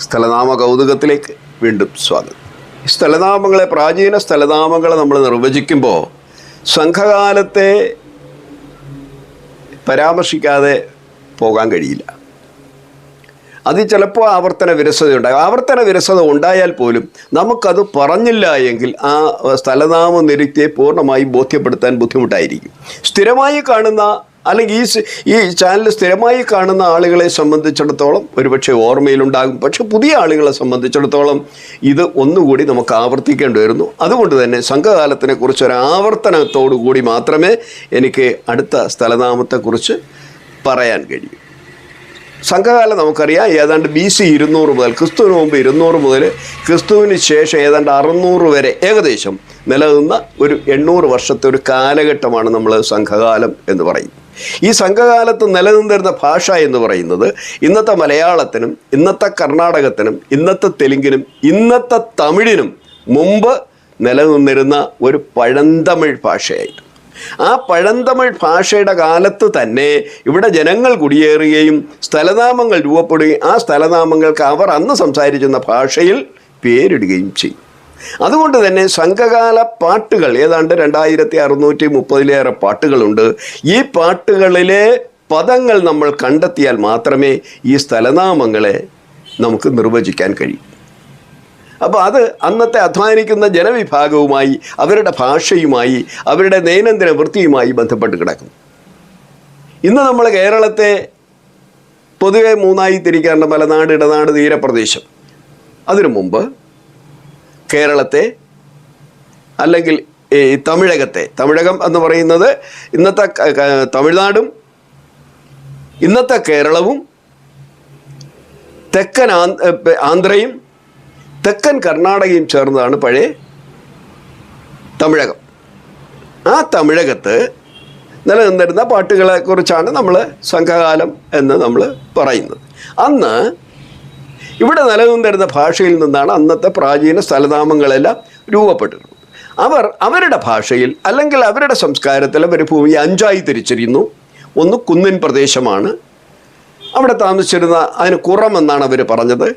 സ്ഥലനാമ കൗതുകത്തിലേക്ക് വീണ്ടും സ്വാഗതം. സ്ഥലനാമങ്ങളെ പ്രാചീന സ്ഥലനാമങ്ങളെ നമ്മൾ നിർവചിക്കുമ്പോൾ സംഘകാലത്തെ പരാമർശിക്കാതെ പോകാൻ കഴിയില്ല. അത് ചിലപ്പോൾ ആവർത്തന വിരസത ഉണ്ടാകും. ആവർത്തന വിരസത ഉണ്ടായാൽ പോലും നമുക്കത് പറഞ്ഞില്ല എങ്കിൽ ആ സ്ഥലനാമ നിരുക്തിയെ പൂർണമായി ബോധ്യപ്പെടുത്താൻ ബുദ്ധിമുട്ടായിരിക്കും. സ്ഥിരമായി കാണുന്ന അല്ലെങ്കിൽ ഈ ഈ ചാനൽ സ്ഥിരമായി കാണുന്ന ആളുകളെ സംബന്ധിച്ചിടത്തോളം ഒരുപക്ഷെ ഓർമ്മയിലുണ്ടാകും. പക്ഷെ പുതിയ ആളുകളെ സംബന്ധിച്ചിടത്തോളം ഇത് ഒന്നുകൂടി നമുക്ക് ആവർത്തിക്കേണ്ടി വരുന്നു. അതുകൊണ്ട് തന്നെ സംഘകാലത്തിനെ കുറിച്ച് ഒരു ആവർത്തനത്തോടു കൂടി മാത്രമേ എനിക്ക് അടുത്ത സ്ഥലനാമത്തെക്കുറിച്ച് പറയാൻ കഴിയൂ. സംഘകാലം നമുക്കറിയാം ഏതാണ്ട് ബി സി ഇരുന്നൂറ് മുതൽ ക്രിസ്തുവിന് മുമ്പ് ഇരുന്നൂറ് മുതൽ ക്രിസ്തുവിന് ശേഷം ഏതാണ്ട് അറുന്നൂറ് വരെ ഏകദേശം നിലനിന്ന ഒരു എണ്ണൂറ് വർഷത്തെ ഒരു കാലഘട്ടമാണ് നമ്മൾ സംഘകാലം എന്ന് പറയും. ഈ സംഘകാലത്ത് നിലനിന്നിരുന്ന ഭാഷ എന്ന് പറയുന്നത് ഇന്നത്തെ മലയാളത്തിനും ഇന്നത്തെ കർണാടകത്തിനും ഇന്നത്തെ തെലുങ്കിനും ഇന്നത്തെ തമിഴിനും മുമ്പ് നിലനിന്നിരുന്ന ഒരു പഴന്തമിഴ് ഭാഷയായിരുന്നു. ആ പഴന്തമിഴ് ഭാഷയുടെ കാലത്ത് തന്നെ ഇവിടെ ജനങ്ങൾ കുടിയേറുകയും സ്ഥലനാമങ്ങൾ രൂപപ്പെടുകയും ആ സ്ഥലനാമങ്ങൾക്ക് അവർ അന്ന് സംസാരിച്ചിരുന്ന ഭാഷയിൽ പേരിടുകയും ചെയ്യും അതുകൊണ്ട് തന്നെ സംഘകാല പാട്ടുകൾ ഏതാണ്ട് രണ്ടായിരത്തി അറുന്നൂറ്റി മുപ്പതിലേറെ പാട്ടുകളുണ്ട്. ഈ പാട്ടുകളിലെ പദങ്ങൾ നമ്മൾ കണ്ടെത്തിയാൽ മാത്രമേ ഈ സ്ഥലനാമങ്ങളെ നമുക്ക് നിർവചിക്കാൻ കഴിയൂ. അപ്പോൾ അത് അന്നത്തെ അധ്വാനിക്കുന്ന ജനവിഭാഗവുമായി അവരുടെ ഭാഷയുമായി അവരുടെ ദൈനംദിന വൃത്തിയുമായി ബന്ധപ്പെട്ട് കിടക്കും ഇന്ന് നമ്മൾ കേരളത്തെ പൊതുവെ മൂന്നായി തിരിക്കാറുണ്ട്. മലനാട് ഇടനാട് തീരപ്രദേശം. അതിനു മുമ്പ് കേരളത്തെ അല്ലെങ്കിൽ ഈ തമിഴകത്തെ. തമിഴകം എന്ന് പറയുന്നത് ഇന്നത്തെ തമിഴ്നാടും ഇന്നത്തെ കേരളവും തെക്കൻ ആന്ധ്രയും തെക്കൻ കർണാടകയും ചേർന്നതാണ് പഴയ തമിഴകം. ആ തമിഴകത്ത് നിലനിന്നിരുന്ന പാട്ടുകളെ കുറിച്ചാണ് നമ്മൾ സംഘകാലം എന്ന് നമ്മൾ പറയുന്നത്. അന്ന് ഇവിടെ നിലനിന്നിരുന്ന ഭാഷയിൽ നിന്നാണ് അന്നത്തെ പ്രാചീന സ്ഥലനാമങ്ങളെല്ലാം രൂപപ്പെട്ടിരുന്നത്. അവർ അവരുടെ ഭാഷയിൽ അല്ലെങ്കിൽ അവരുടെ സംസ്കാരത്തിൽ അവർ ഭൂമി അഞ്ചായി തിരിച്ചിരുന്നു ഒന്ന് കുന്നിൻ പ്രദേശമാണ്. അവിടെ താമസിച്ചിരുന്ന അതിന് കുറമെന്നാണ് അവർ പറഞ്ഞത്.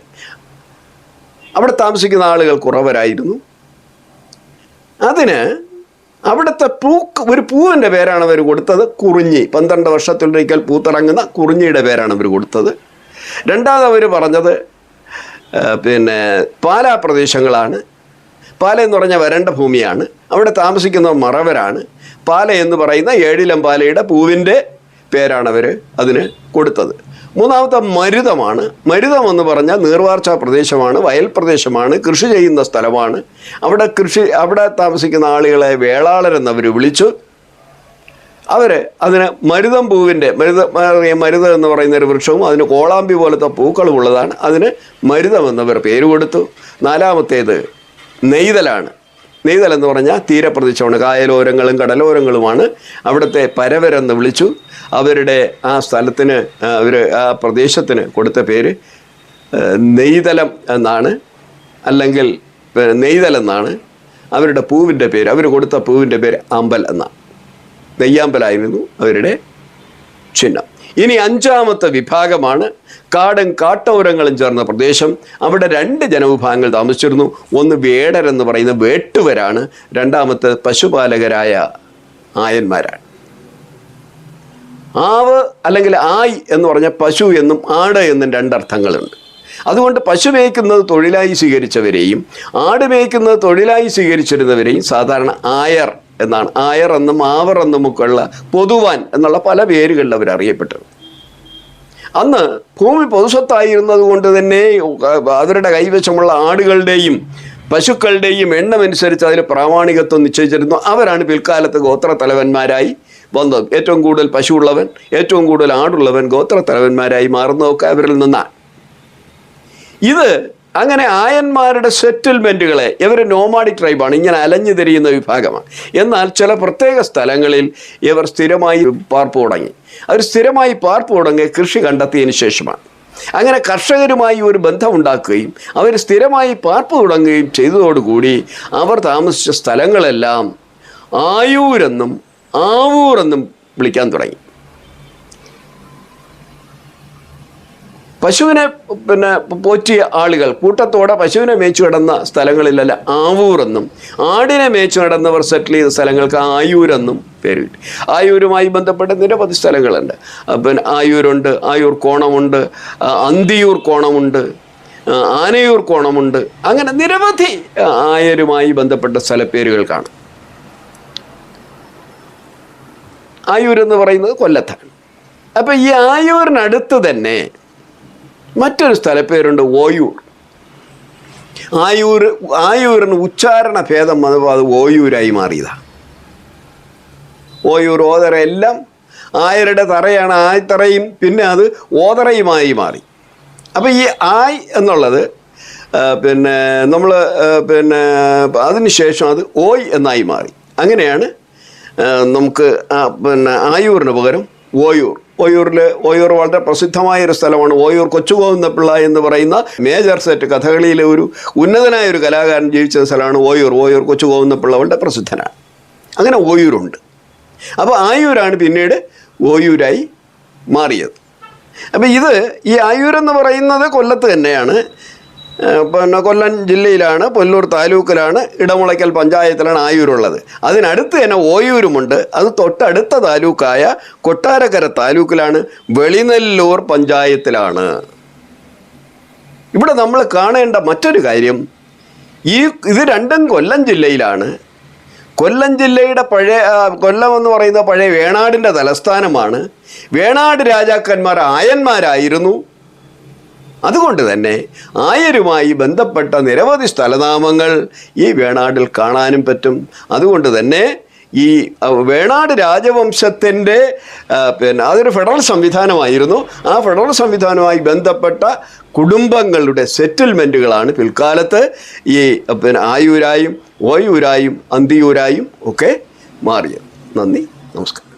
അവിടെ താമസിക്കുന്ന ആളുകൾ കുറവരായിരുന്നു. അതിന് അവിടുത്തെ പൂ ഒരു പൂവിന്റെ പേരാണ് അവർ കൊടുത്തത്. കുറിഞ്ഞി പന്ത്രണ്ട് വർഷത്തിലൊരിക്കൽ പൂത്തിറങ്ങുന്ന കുറിഞ്ഞിയുടെ പേരാണ് അവർ കൊടുത്തത്. രണ്ടാമത് അവർ പറഞ്ഞത് പിന്നെ പാലാ പ്രദേശങ്ങളാണ്. പാല എന്ന് പറഞ്ഞാൽ വരണ്ട ഭൂമിയാണ്. അവിടെ താമസിക്കുന്ന മറവരാണ്. പാല എന്ന് പറയുന്ന ഏഴിലം പാലയുടെ പൂവിന്റെ പേരാണ് അവർ അതിന് കൊടുത്തത്. മൂന്നാമത്തെ മരുതമാണ്. മരുതം എന്ന് പറഞ്ഞാൽ നീർവാർച്ച പ്രദേശമാണ് വയൽ പ്രദേശമാണ് കൃഷി ചെയ്യുന്ന സ്ഥലമാണ്. അവിടെ കൃഷി അവിടെ താമസിക്കുന്ന ആളുകളെ വേളാളരെന്ന് അവർ വിളിച്ചു. അവർ അതിന് മരുതം പൂവിന്റെ മരുത മരുതം എന്ന് പറയുന്ന ഒരു വൃക്ഷവും അതിന് കോളാമ്പി പോലത്തെ പൂക്കളും ഉള്ളതാണ്. അതിന് മരുതം എന്നവർ പേര് കൊടുത്തു. നാലാമത്തേത് നെയ്തലാണ്. നെയ്തൽ എന്ന് പറഞ്ഞാൽ തീരപ്രദേശമാണ്. കായലോരങ്ങളും കടലോരങ്ങളുമാണ്. അവിടുത്തെ പരവരെന്ന് വിളിച്ചു. അവരുടെ ആ സ്ഥലത്തിന് അവർ ആ പ്രദേശത്തിന് കൊടുത്ത പേര് നെയ്തലം എന്നാണ്. അല്ലെങ്കിൽ നെയ്തൽ എന്നാണ്. അവരുടെ പൂവിന്റെ പേര് അവർ കൊടുത്ത പൂവിന്റെ പേര് അമ്പൽ എന്നാണ്. നെയ്യാമ്പലായിരുന്നു അവരുടെ ചിഹ്നം. ഇനി അഞ്ചാമത്തെ വിഭാഗമാണ് കാടും കാട്ടോരങ്ങളും ചേർന്ന പ്രദേശം. അവിടെ രണ്ട് ജനവിഭാഗങ്ങൾ താമസിച്ചിരുന്നു. ഒന്ന് വേടർ എന്ന് പറയുന്ന വേട്ടുവരാണ്. രണ്ടാമത്തെ പശുപാലകരായ ആയന്മാരാണ്. ആവ് അല്ലെങ്കിൽ ആയ് എന്ന് പറഞ്ഞ പശു എന്നും ആട് എന്നും രണ്ടർത്ഥങ്ങളുണ്ട്. അതുകൊണ്ട് പശു മേയ്ക്കുന്നത് തൊഴിലായി സ്വീകരിച്ചവരെയും ആട് മേയ്ക്കുന്നത് തൊഴിലായി സ്വീകരിച്ചിരുന്നവരെയും സാധാരണ ആയർ എന്നാണ്. ആയർ എന്നും ആവർ എന്നും ഒക്കെയുള്ള പൊതുവാൻ എന്നുള്ള പല പേരുകളിൽ അവർ അറിയപ്പെട്ടത്. അന്ന് ഭൂമി പൊതുസ്വത്തായിരുന്നത് കൊണ്ട് തന്നെ അവരുടെ കൈവശമുള്ള ആടുകളുടെയും പശുക്കളുടെയും എണ്ണമനുസരിച്ച് അതിൽ പ്രാമാണികത്വം നിശ്ചയിച്ചിരുന്നു. അവരാണ് പിൽക്കാലത്ത് ഗോത്ര തലവന്മാരായി വന്നത്. ഏറ്റവും കൂടുതൽ പശു ഉള്ളവൻ ഏറ്റവും കൂടുതൽ ആടുള്ളവൻ ഗോത്ര തലവന്മാരായി മാറുന്നതൊക്കെ അവരിൽ നിന്നാണ്. ഇത് അങ്ങനെ ആയന്മാരുടെ സെറ്റിൽമെന്റുകളെ ഇവർ നോമാഡിക് ട്രൈബാണ് ഇങ്ങനെ അലഞ്ഞു തിരിയുന്ന വിഭാഗമാണ്. എന്നാൽ ചില പ്രത്യേക സ്ഥലങ്ങളിൽ ഇവർ സ്ഥിരമായി പാർപ്പ് തുടങ്ങി. അവർ സ്ഥിരമായി പാർപ്പ് തുടങ്ങി കൃഷി കണ്ടെത്തിയതിന് ശേഷമാണ്. അങ്ങനെ കർഷകരുമായി ഒരു ബന്ധമുണ്ടാക്കുകയും അവർ സ്ഥിരമായി പാർപ്പ് തുടങ്ങുകയും ചെയ്തതോടുകൂടി അവർ താമസിച്ച സ്ഥലങ്ങളെല്ലാം ആയൂരെന്നും ആവൂർ എന്നും വിളിക്കാൻ തുടങ്ങി. പശുവിനെ പിന്നെ പോറ്റിയ ആളുകൾ കൂട്ടത്തോടെ പശുവിനെ മേച്ചു കിടന്ന സ്ഥലങ്ങളിലല്ല ആവൂറെന്നും ആടിനെ മേച്ചു കിടന്നവർ സെറ്റിൽ ചെയ്ത സ്ഥലങ്ങൾക്ക് ആയൂരെന്നും പേര് കിട്ടി ആയൂരുമായി ബന്ധപ്പെട്ട നിരവധി സ്ഥലങ്ങളുണ്ട്. പിന്നെ ആയൂരുണ്ട് ആയൂർ കോണമുണ്ട് അന്തിയൂർ കോണമുണ്ട് ആനയൂർ കോണമുണ്ട് അങ്ങനെ നിരവധി ആയരുമായി ബന്ധപ്പെട്ട സ്ഥലപ്പേരുകൾ കാണും. ആയൂർ എന്ന് പറയുന്നത് കൊല്ലത്താണ്. അപ്പം ഈ ആയൂരിനടുത്ത് തന്നെ മറ്റൊരു സ്ഥലപ്പേരുണ്ട് ഓയൂർ. ആയൂർ ആയൂരിന് ഉച്ചാരണ ഭേദം വന്നപ്പോൾ അത് ഓയൂരായി മാറിയതാ. ഓയൂർ ഓതറ എല്ലാം ആയരുടെ തറയാണ് ആയത്തറയും പിന്നെ അത് ഓതറയുമായി മാറി. അപ്പോൾ ഈ ആയ് എന്നുള്ളത് പിന്നെ നമ്മൾ പിന്നെ അതിനുശേഷം അത് ഓയ് എന്നായി മാറി. അങ്ങനെയാണ് നമുക്ക് പിന്നെ ആയൂരിന് പകരം ഓയൂർ. ഓയൂരിൽ ഓയൂർ വളരെ പ്രസിദ്ധമായ ഒരു സ്ഥലമാണ്. ഓയൂർ കൊച്ചുഗോവിന്ദപിള്ള എന്ന് പറയുന്ന മേജർ സെറ്റ് കഥകളിയിലെ ഒരു ഉന്നതനായ ഒരു കലാകാരൻ ജീവിച്ച സ്ഥലമാണ് ഓയൂർ. ഓയൂർ കൊച്ചുഗോവിന്ദപിള്ള വളരെ പ്രസിദ്ധനാണ്. അങ്ങനെ ഓയൂരുണ്ട്. അപ്പോൾ ആയൂരാണ് പിന്നീട് ഓയൂരായി മാറിയത്. അപ്പോൾ ഇത് ഈ ആയൂരെന്ന് പറയുന്നത് കൊല്ലത്ത് തന്നെയാണ്. പിന്നെ കൊല്ലം ജില്ലയിലാണ് പൊല്ലൂർ താലൂക്കിലാണ് ഇടമുളയ്ക്കൽ പഞ്ചായത്തിലാണ് ആയൂരുള്ളത്. അതിനടുത്ത് തന്നെ ഓയൂരുമുണ്ട്. അത് തൊട്ടടുത്ത താലൂക്കായ കൊട്ടാരക്കര താലൂക്കിലാണ് വെളിനെല്ലൂർ പഞ്ചായത്തിലാണ്. ഇവിടെ നമ്മൾ കാണേണ്ട മറ്റൊരു കാര്യം ഈ ഇത് രണ്ടും കൊല്ലം ജില്ലയിലാണ്. കൊല്ലം ജില്ലയുടെ പഴയ കൊല്ലം എന്ന് പറയുന്ന പഴയ വേണാടിന്റെ തലസ്ഥാനമാണ്. വേണാട് രാജാക്കന്മാർ ആയന്മാരായിരുന്നു. അതുകൊണ്ട് തന്നെ ആയരുമായി ബന്ധപ്പെട്ട നിരവധി സ്ഥലനാമങ്ങൾ ഈ വേണാടിൽ കാണാനും പറ്റും. അതുകൊണ്ട് തന്നെ ഈ വേണാട് രാജവംശത്തിന്റെ പിന്നെ അതൊരു ഫെഡറൽ സംവിധാനമായിരുന്നു. ആ ഫെഡറൽ സംവിധാനവുമായി ബന്ധപ്പെട്ട കുടുംബങ്ങളുടെ സെറ്റിൽമെന്റുകളാണ് പിൽക്കാലത്ത് ഈ പിന്നെ ആയൂരായും ഓയൂരായും അന്തിയൂരായും ഒക്കെ മാറിയത്. നന്ദി നമസ്കാരം.